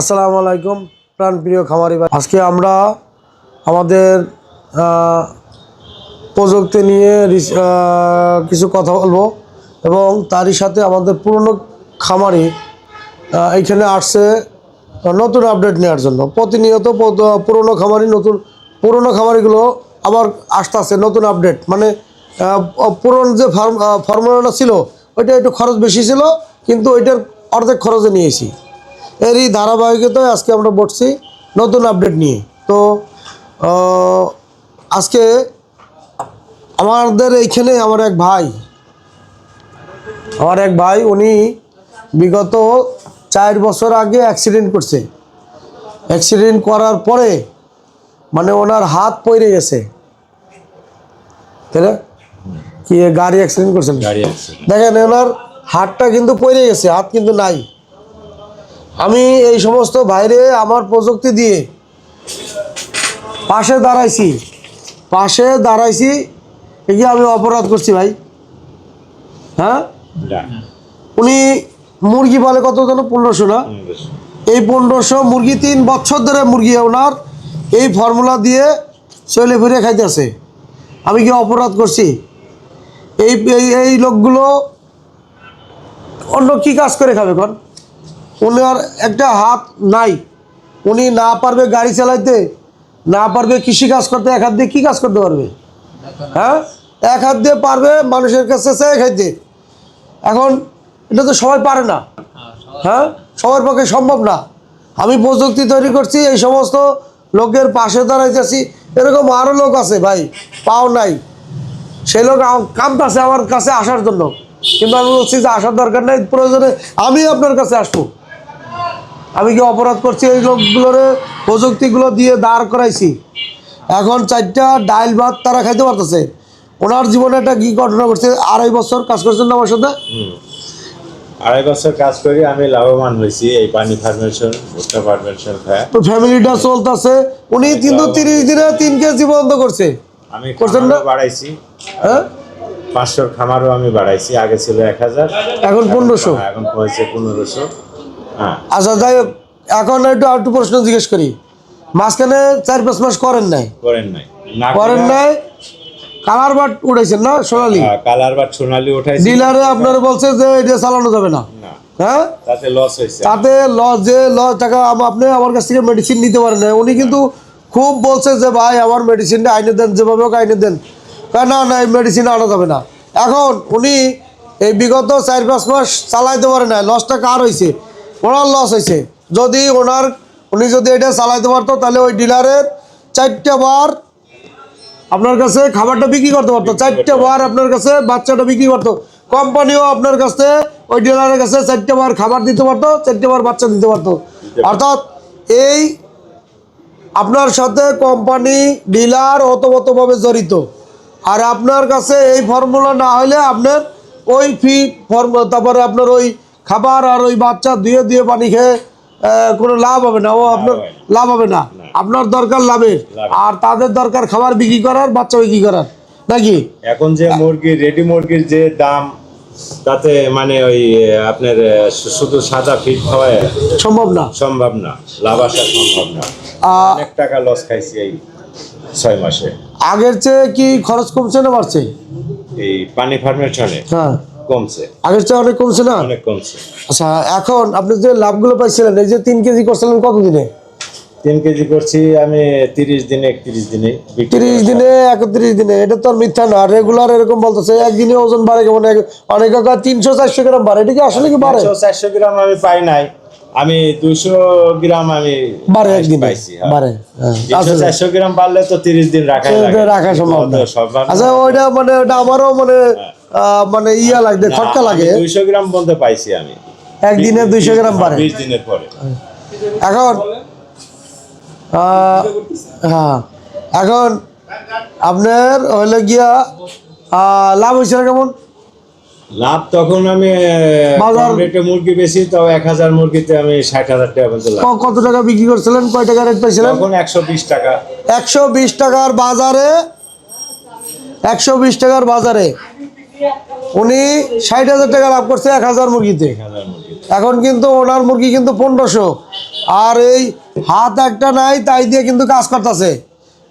আসসালামু আলাইকুম প্রাণপ্রিয় খামারি ভাই। আজকে আমরা আমাদের প্রযুক্তি নিয়ে কিছু কথা বলব এবং তারই সাথে আমাদের পুরনো খামারি এইখানে আসছে, নতুন আপডেট নেওয়ার জন্য। প্রতিনিয়ত পুরনো খামারি, নতুন, পুরনো খামারিগুলো আবার আসতে আসতেছে নতুন আপডেট মানে পুরনো যে ফার্ম ফর্মুলাটা ছিল, ওইটা একটু খরচ বেশি ছিল, কিন্তু ওইটার অর্ধেক খরচে নিয়েছি। এরই ধারাবাহিকতায় আজকে আমরা বসছি নতুন আপডেট নিয়ে। তো আজকে আমাদের এইখানে আমার এক ভাই আমার এক ভাই উনি বিগত চার বছর আগে অ্যাক্সিডেন্ট করছে। অ্যাক্সিডেন্ট করার পরে মানে ওনার হাত পড়ে গেছে। তাই না? কি গাড়ি অ্যাক্সিডেন্ট করছেন গাড়ি দেখেন ওনার হাতটা কিন্তু পড়ে গেছে হাত কিন্তু নাই। আমি এই সমস্ত বাইরে আমার প্রযুক্তি দিয়ে পাশে দাঁড়াইছি পাশে দাঁড়াইছি এগিয়ে আমি অপরাধ করছি ভাই। হ্যাঁ? উনি মুরগি বলে কত যেন পনেরোশো না? এই পনেরোশো মুরগি তিন বছর ধরে মুরগি ওনার এই ফর্মুলা দিয়ে চলে ফিরে খাইতেছে। আমি কি অপরাধ করছি? এই এই এই লোকগুলো অন্য কি কাজ করে খাবে কোন ওনার একটা হাত নাই। উনি না পারবে গাড়ি চালাইতে, না পারবে কৃষি কাজ করতে, এক হাত দিয়ে কী কাজ করতে পারবে? হ্যাঁ? এক হাত দিয়ে পারবে মানুষের কাছে চেয়ে খাইতে। এখন এটা তো সবাই পারে না। হ্যাঁ? সবার পক্ষে সম্ভব না। আমি প্রযুক্তি তৈরি করছি, এই সমস্ত লোকের পাশে দাঁড়াইতেছি। এরকম আরও লোক আছে ভাই, পাও নাই। সেই লোক কামতাছে আমার কাছে আসার জন্য। কিন্তু আমি বলছি যে আসার দরকার নেই, প্রয়োজনে আমি আপনার কাছে আসব। আমি কি অপরাধ করছি? এই লোকগুলোর প্রযুক্তিগুলো দিয়ে দাঁড় করাইছি। এখন চারটা ডাইল ভাত তারা খাইতে পারতেছে। ওনার জীবনে একটা কি ঘটনা করছে আড়াই বছর কাজ করছেন না আমার সাথে। আড়াই বছর কাজ করি আমি লাভবান হয়েছি এই পানি ফার্মেশন ভুট্টা ফার্মেশন খায়। ফ্যামিলিটা চলতেছে। উনি কিন্তু তিরিশ দিনে তিন কেজি বন্ধ করছে। আমি করছেন না? বাড়াইছি। হ্যাঁ? পাঁচশোর খামারও আমি বাড়াইছি। আগে ছিল এক হাজার। এখন পনেরোশো। হ্যাঁ, এখন হয়েছে পনেরোশো। আচ্ছা যাই হোক এখন একটু আর একটু প্রশ্ন জিজ্ঞেস করি। মাঝখানে চার পাঁচ মাস করেন নাই? করেন নাই। করেন নাই? কালার বাট উঠাইছেন না সোনালি? কালার বা সোনালি ডিলারে আপনার বলছে যে এটা চালানো যাবে না। হ্যাঁ? তাতে লস হয়েছে। তাতে লস যে লস টাকা আপনি আমার কাছ থেকে মেডিসিন নিতে পারেন না উনি কিন্তু খুব বলছে যে ভাই আমার মেডিসিনটা আইনে দেন যেভাবে হোক আইনে দেন। না না এই মেডিসিন আনা যাবে না। এখন উনি এই বিগত চার পাঁচ মাস চালাইতে পারে না লসটা কার হয়েছে ওনার লস হয়েছে। যদি ওনার, উনি যদি এটা চালাইতে পারতো, তাহলে ওই ডিলারের চারটা বার আপনার কাছে খাবারটা বিক্রি করতে পারতো। চারটে বার আপনার কাছে বাচ্চাটা বিক্রি করতো। কোম্পানিও আপনার কাছে ওই ডিলারের কাছে চারটে বার খাবার দিতে পারতো, চারটে বার বাচ্চা দিতে পারতো। অর্থাৎ এই আপনার সাথে কোম্পানি, ডিলার অতভাবে জড়িত। আর আপনার কাছে এই ফর্মুলা না হলে আপনার ওই ফি ফর্ম তারপরে আপনার ওই খাবার আর ওই বাচ্চা ধুয়ে ধুয়ে পানি খেয়ে কোনো লাভ হবে না। ও আপনার লাভ হবে না। আপনার দরকার লাভের। আর তাদের দরকার খাবার বিক্রি করার বাচ্চা বিক্রি করার। নাকি? এখন যে মুরগি রেডি মুরগির যে দাম তাতে মানে ওই আপনার শুধু সাদা ফিট খাওয়ায় সম্ভব না। সম্ভব না। লাভ আসা সম্ভব না। অনেক টাকা লস খাইছি এই ছয় মাসে। আগের চেয়ে কি খরচ কমছে না বাড়ছে? এই পানি ফার্মেশনে হ্যাঁ। কমছে। আগের চেয়ে অনেক কমছে না? অনেক কমছে। আচ্ছা এখন আপনি যে লাভগুলো পাইছিলেন এই যে তিন কেজি করছিলেন কতদিনে? তিন কেজি করছি আমি তিরিশ দিনে একত্রিশ দিনে তিরিশ দিনে একত্রিশ দিনে এটা তো মিথ্যা না। রেগুলার এরকম বলতেছে একদিনে ওজন বাড়ে কেমন? অনেকে তিনশো চারশো গ্রাম বাড়ে এটা কি আসলে কি বাড়ে? চারশো গ্রাম আমি পাই নাই। আমি দুশো গ্রাম আমি একদিনে? পাইছি হ্যাঁ। হ্যাঁ। চারশো গ্রাম বাড়লে তো তিরিশ দিন লাগে। রাখা সম্ভব। আচ্ছা ওইটা মানে ওটা আমারও মানে আহ, মানে ইয়া লাগে খটকা লাগে। দুইশো গ্রাম বলতে পাইছি আমি। একদিনে দুইশো গ্রাম বাড়ে বিশ দিনের পরে। এখন হ্যাঁ। এখন আপনার হইলে গিয়া লাভ হয়েছে কেমন? লাভ তখন আমি রেটে মুরগি বেশি তাও এক হাজার মুরগিতে আমি ষাট হাজার টাকা পর্যন্ত কত টাকা বিক্রি করছিলেন? কয় টাকা রেট পাইছিলেন? তখন একশো বিশ টাকা। একশো বিশ টাকার বাজারে একশো বিশ টাকার বাজারে। উনি ষাট হাজার টাকা লাভ করছে এক হাজার মুরগিতে। এখন কিন্তু ওনার মুরগি কিন্তু পনেরোশো। আর এই হাত একটা নাই তাই দিয়ে কিন্তু কাজ করতেছে।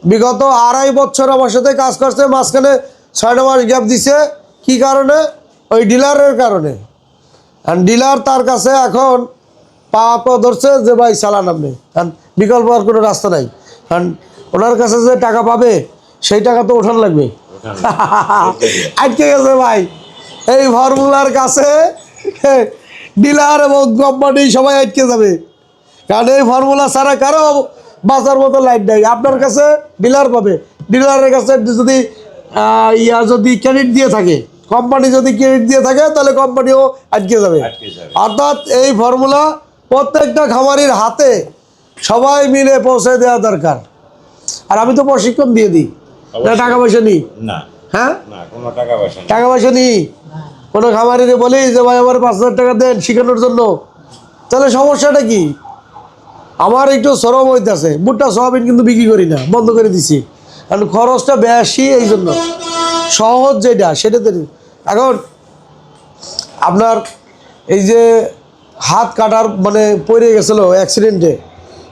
বিগত আড়াই বছর আমার সাথে কাজ করছে মাঝখানে ছয়টা মাস গ্যাপ দিছে। কি কারণে? ওই ডিলারের কারণে। আর ডিলার তার কাছে এখন পা পা ধরছে যে ভাই চালান আপনি। কারণ বিকল্প আর কোনো রাস্তা নাই। কারণ ওনার কাছে যে টাকা পাবে সেই টাকা তো ওঠান লাগবে। আটকে গেছে ভাই। এই ফর্মুলার কাছে ডিলার এবং কোম্পানি সবাই আটকে যাবে। কারণ এই ফর্মুলা ছাড়া কারও বাজার মতো লাইট নেই। আপনার কাছে ডিলার পাবে। ডিলারের কাছে যদি ইয়া যদি ক্রেডিট দিয়ে থাকে কোম্পানি যদি ক্রেডিট দিয়ে থাকে তাহলে কোম্পানিও আটকে যাবে। অর্থাৎ এই ফর্মুলা প্রত্যেকটা খামারির হাতে সবাই মিলে পৌঁছে দেওয়া দরকার। আর আমি তো প্রশিক্ষণ দিয়ে দিই। না টাকা পয়সা নিই। না। হ্যাঁ? কোনো টাকা পয়সা টাকা পয়সা নিই। কোনো খামারিরে বলি যে ভাই আমার পাঁচ হাজার টাকা দেন শেখানোর জন্য। তাহলে সমস্যাটা কি? আমার একটু সরম হইতেছে। ভুট্টা সোয়াবিন কিন্তু বিক্রি করি না বন্ধ করে দিছি। কারণ খরচটা বেশি এই জন্য। সহজ যেটা সেটাতে। এখন আপনার এই যে হাত কাটার মানে পড়ে গেছিল অ্যাক্সিডেন্টে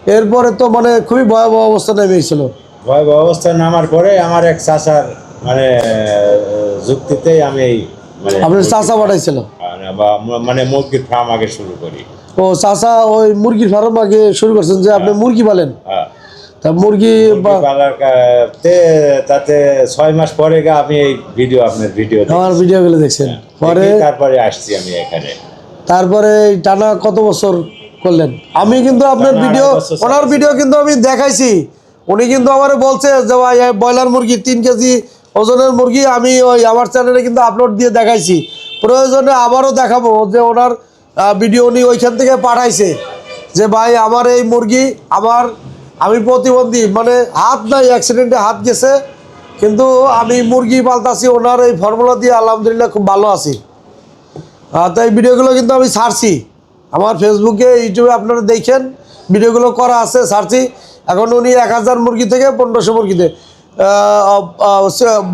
এরপরে তো মানে খুবই ভয়াবহ অবস্থা নেমে গেছিল ভয়াবহ অবস্থায় নামার পরে আমার এক চাচার মানে যুক্তিতেই আমি এই মানে আপনার চাষা পাঠাইছিল? মানে বা মানে মুরগির ফার্ম আগে শুরু করি। ও চাষা ওই মুরগির ফার্ম আগে শুরু করছেন যে আপনি মুরগি পালেন? হ্যাঁ। তা মুরগি তে তাতে ছয় মাস পরে গা আমি এই ভিডিও আপনার ভিডিও আমার ভিডিওগুলো দেখছেন। পরে তারপরে আসছি আমি এখানে। তারপরে টানা কত বছর করলেন? আমি কিন্তু আপনার ভিডিও ওনার ভিডিও কিন্তু আমি দেখাইছি। উনি কিন্তু আমার বলছে যে ভাই ব্রয়লার মুরগি তিন কেজি ওজনের মুরগি আমি ওই আমার চ্যানেলে কিন্তু আপলোড দিয়ে দেখাইছি। প্রয়োজনে আবারও দেখাবো যে ওনার ভিডিও উনি ওইখান থেকে পাঠাইছে যে ভাই আমার এই মুরগি আমার আমি প্রতিবন্ধী। মানে হাত নাই অ্যাক্সিডেন্টে হাত গেছে কিন্তু আমি মুরগি পালতাছি ওনার এই ফর্মুলা দিয়ে আলহামদুলিল্লাহ খুব ভালো আছি। আহ, তো এই ভিডিওগুলো কিন্তু আমি ছাড়ছি। আমার ফেসবুকে ইউটিউবে আপনারা দেখেন ভিডিওগুলো করা আছে ছাড়ছি। এখন উনি এক হাজার মুরগি থেকে পনেরোশো মুরগিতে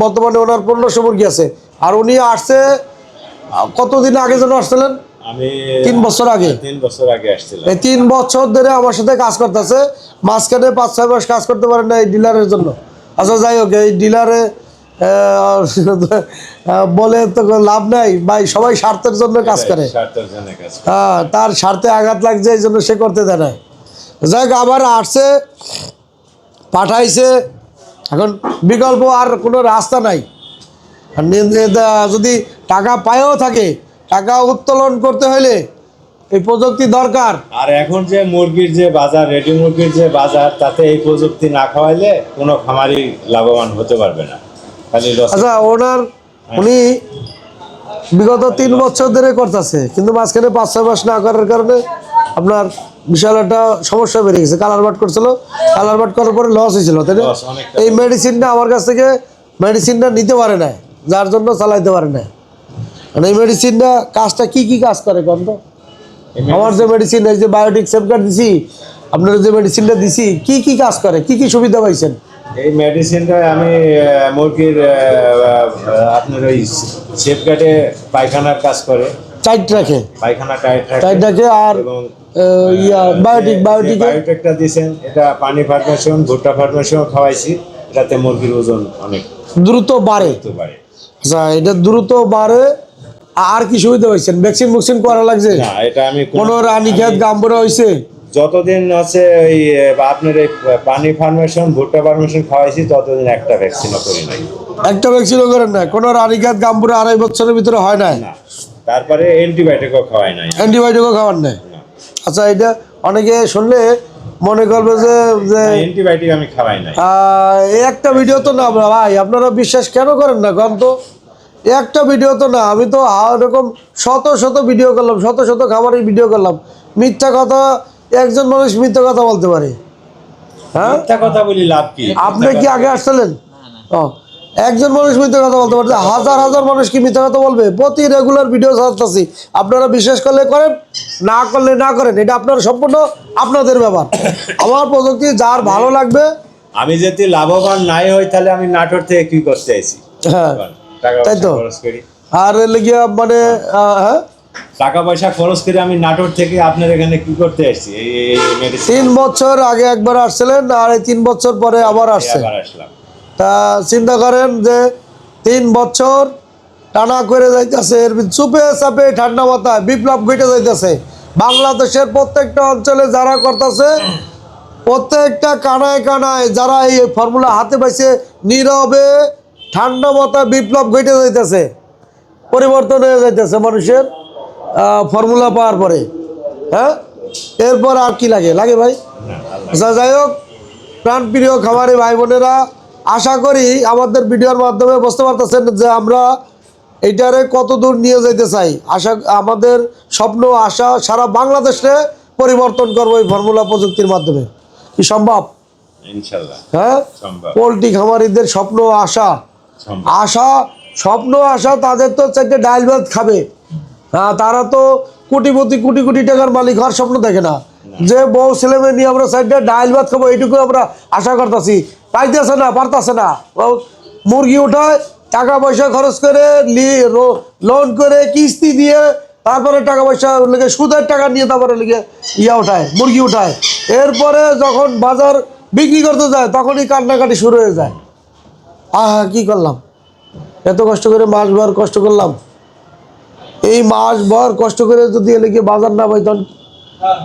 বর্তমানে ওনার পনেরোশো মুরগি আছে। আর উনি আসছে কতদিন আগে যেন আসছিলেন? তিন বছর আগে। তিন বছর আগে আসছিলাম। এই তিন বছর ধরে আমার সাথে কাজ করতেছে। মাঝখানে পাঁচ ছয় মাস কাজ করতে পারেন না এই ডিলারের জন্য। আচ্ছা যাই হোক এই ডিলারে বলে তো লাভ নাই। ভাই সবাই স্বার্থের জন্য কাজ করে। স্বার্থের জন্য কাজ করে। হ্যাঁ তার স্বার্থে আঘাত লাগছে এই জন্য সে করতে দেয় না যাই হোক আবার আসছে পাঠাইছে। এখন বিকল্প আর কোনো রাস্তা নাই। যদি টাকা পায়ও থাকে টাকা উত্তোলন করতে হলে এই প্রযুক্তি দরকার। আর এখন যে মুরগির যে বাজার রেডি মুরগির যে বাজার তাতে এই প্রযুক্তি না খাওয়াইলে কোনো খামারি লাভবান হতে পারবে না। খালি আচ্ছা ওনার উনি বিগত তিন বছর ধরে করতেছে কিন্তু মাঝখানে পাঁচ ছয় মাস না করার কারণে আপনার বিশাল একটা সমস্যা বেড়ে গেছে। কালার বাট করছিল। কালার বাট করার পরে লস হয়েছিল তাই না? এই মেডিসিনটা আমার কাছ থেকে মেডিসিনটা নিতে পারে না যার জন্য চালাইতে পারে না মানে এই মেডিসিনটা কাজটা কি কি কাজ করে কন তো? আমার যে মেডিসিন এই যে বায়োটিক সেফগার্ড দিছি আপনার যে মেডিসিনটা দিছি কি কি কাজ করে? কি কি সুবিধা পাইছেন? এই মেডিসিনটা আমি মুরগির আপনার ওই সেফ গার্ডে পায়খানার কাজ করে। টাইট রাখে। পায়খানা টাইট রাখে। টাইট রাখে আর ইয়া বায়োটিক বায়োটিকে? বায়োটেকটা দিয়েছেন এটা পানি ফার্মেশন ভুট্টা ফার্মেশন খাওয়াইছি এটাতে মুরগির ওজন অনেক দ্রুত বাড়ে। আচ্ছা এটা দ্রুত বাড়ে আর কি সুবিধা পাইছেন ভ্যাকসিন ভ্যাকসিন করা লাগছে? না এটা আমি কোনো- গাম্বুরা হয়েছে? যতদিন আছে আপনার এই পানি ফার্মেশন ভুট্টা ফার্মেশন খাওয়াইছি ততদিন একটা ভ্যাকসিনও করি নাই। একটা ভ্যাকসিনও করেন না কোনো রানীক্ষেত গাম্বুরা আড়াই বছরের ভিতরে হয় না তারপরে অ্যান্টিবায়োটিকও খাওয়াই নাই। অ্যান্টিবায়োটিকও খাওয়ার নাই? আচ্ছা এটা অনেকে শুনলে মনে করবে যে যে অ্যান্টিবায়োটিক আমি খাওয়াই নাই। একটা ভিডিও তো না ভাই আপনারা বিশ্বাস কেন করেন না কারণ তো? একটা ভিডিও তো না আমি তো এরকম শত শত ভিডিও করলাম শত শত খাবারের ভিডিও করলাম। মিথ্যা কথা একজন মানুষ মিথ্যা কথা বলতে পারে। হ্যাঁ? মিথ্যা কথা বলি লাভ কি? আপনি কি আগে আসছিলেন? ও। একজন মানুষ মিথ্যা কথা বলতে পারে হাজার হাজার মানুষ কি মিথ্যা কথা বলবে? প্রতি রেগুলার ভিডিও ছাড়তেছি। আপনারা বিশ্বাস করলে করেন না করলে না করেন এটা আপনার সম্পূর্ণ আপনাদের ব্যাপার। আমার প্রযুক্তি যার ভালো লাগবে আমি যদি লাভবান নাই হই তাহলে আমি নাটোর থেকে কি করতে আইছি? হ্যাঁ তাই তো। আর লেগিয়া মানে হ্যাঁ? টাকা পয়সা খরচ করে আমি নাটোর থেকে আপনার এখানে কি করতে এই তিন বছর আগে একবার আসছিলেন আর এই তিন বছর পরে আবার আসছে আবার আসলাম। চিন্তা করেন যে তিন বছর টানা করে যাইতেছে, এর চুপে চাপে ঠান্ডা মাথায় বিপ্লব ঘটে যাইতেছে। বাংলাদেশের প্রত্যেকটা অঞ্চলে যারা করতেছে, প্রত্যেকটা কানায় কানায় যারা এই ফর্মুলা হাতে পাইছে, নীরবে ঠান্ডা মাথায় বিপ্লব ঘটে যাইতেছে, পরিবর্তন হয়ে যাইতেছে মানুষের ফর্মুলা পাওয়ার পরে। হ্যাঁ? এরপর আর কি লাগে? লাগে ভাই? আচ্ছা যাই হোক, প্রাণপ্রিয় খামারি ভাই বোনেরা আশা করি আমাদের ভিডিওর মাধ্যমে বুঝতে পারতেছেন যে আমরা এইটারে কত দূর নিয়ে যেতে চাই। আশা আমাদের স্বপ্ন আশা সারা বাংলাদেশে পরিবর্তন করব এই ফর্মুলা প্রযুক্তির মাধ্যমে। কি সম্ভব? হ্যাঁ? পোলট্রি খামারিদের স্বপ্ন আশা। আশা স্বপ্ন আশা তাদের তো চারটে ডাইল ভাত খাবে। হ্যাঁ তারা তো কোটিপতি কোটি কোটি টাকার মালিক হওয়ার স্বপ্ন দেখে না। যে বউ ছেলে মেয়ে নিয়ে আমরা চারটে ডাইল ভাত খাব এইটুকু আমরা আশা করতেছি। পাইতেছে না, পারতেছে না। মুরগি উঠায়, টাকা পয়সা খরচ করে লোন করে কিস্তি দিয়ে তারপরে টাকা পয়সা লেগে সুদের টাকা নিয়ে তারপরে লেগে ইয়া উঠায়, মুরগি উঠায়। এরপরে যখন বাজার বিক্রি করতে যায়, তখনই কান্নাকাটি শুরু হয়ে যায়। আহা, কি করলাম? এত কষ্ট করে মাস ভর কষ্ট করলাম। এই মাস ভর কষ্ট করে যদি এলাকে বাজার না পাই তখন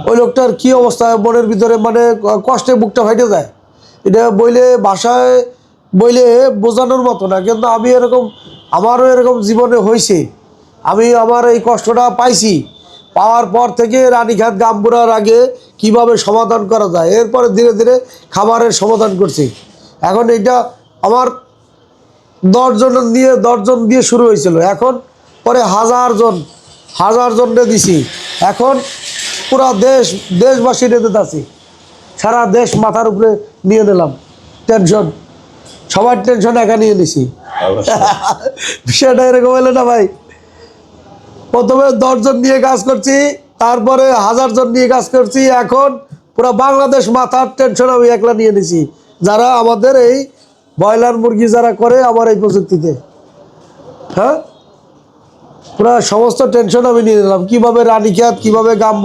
ওই লোকটার কি অবস্থা? মনের ভিতরে মানে কষ্টে বুকটা ফাইটে যায়। এটা বইলে ভাষায় বইলে বোঝানোর মতো না, কিন্তু আমি এরকম, আমারও এরকম জীবনে হয়েছে আমি আমার এই কষ্টটা পাইছি। পাওয়ার পর থেকে রানীঘাট গাম্বুরার আগে কীভাবে সমাধান করা যায়, এরপরে ধীরে ধীরে খাবারের সমাধান করছি। এখন এইটা আমার দশজন দিয়ে দশজন দিয়ে শুরু হয়েছিল। এখন পরে হাজার জন হাজার দিছি। এখন পুরা দেশ, দেশবাসী নিতে আছি সারা দেশ মাথার উপরে নিয়ে নিলাম। টেনশন। সবার টেনশন একা নিয়ে নিছি। বিষয়টা এরকম হলো না ভাই। প্রথমে দশজন নিয়ে কাজ করছি তারপরে হাজার জন নিয়ে কাজ করছি। এখন পুরো বাংলাদেশ মাথার টেনশন আমি একলা নিয়ে নিছি। যারা আমাদের এই ব্রয়লার মুরগি যারা করে আমার এই প্রযুক্তিতে। হ্যাঁ? পুরো সমস্ত টেনশন আমি নিয়ে নিলাম। কীভাবে রানীক্ষেত কীভাবে গাম